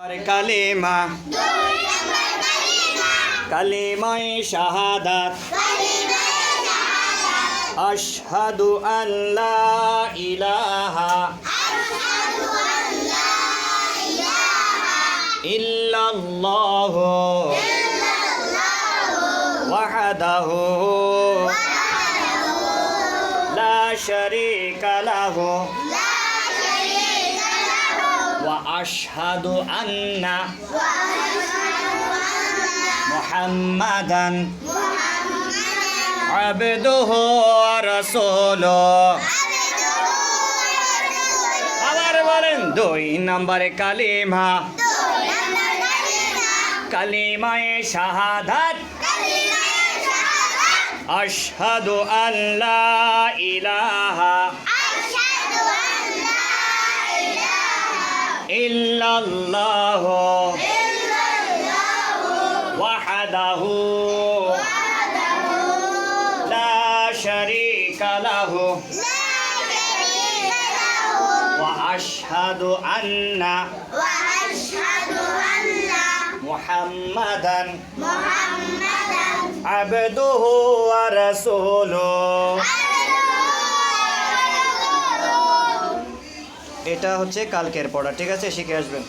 কালিমা। কালিমায় শাহাদাত। আশহাদু আল্লা ইলাহা ইল্লাল্লাহ ওয়াহদাহু লা শারীকা লাহু وأشهد أن محمدا عبده ورسوله আবার বলেন দুই নম্বরে কালিমা কালিমায়ে শাহাদাত আশহাদু আল্লা ইলাহা ইল্লাল্লাহ ওয়াহদাহু লা শারীকা লাহু ওয়া আশহাদু আন্না মুহাম্মাদান আবদুহু ওয়া রাসূলুহু এটা হচ্ছে কালকের পড়া ঠিক আছে? শিখে আসবেন।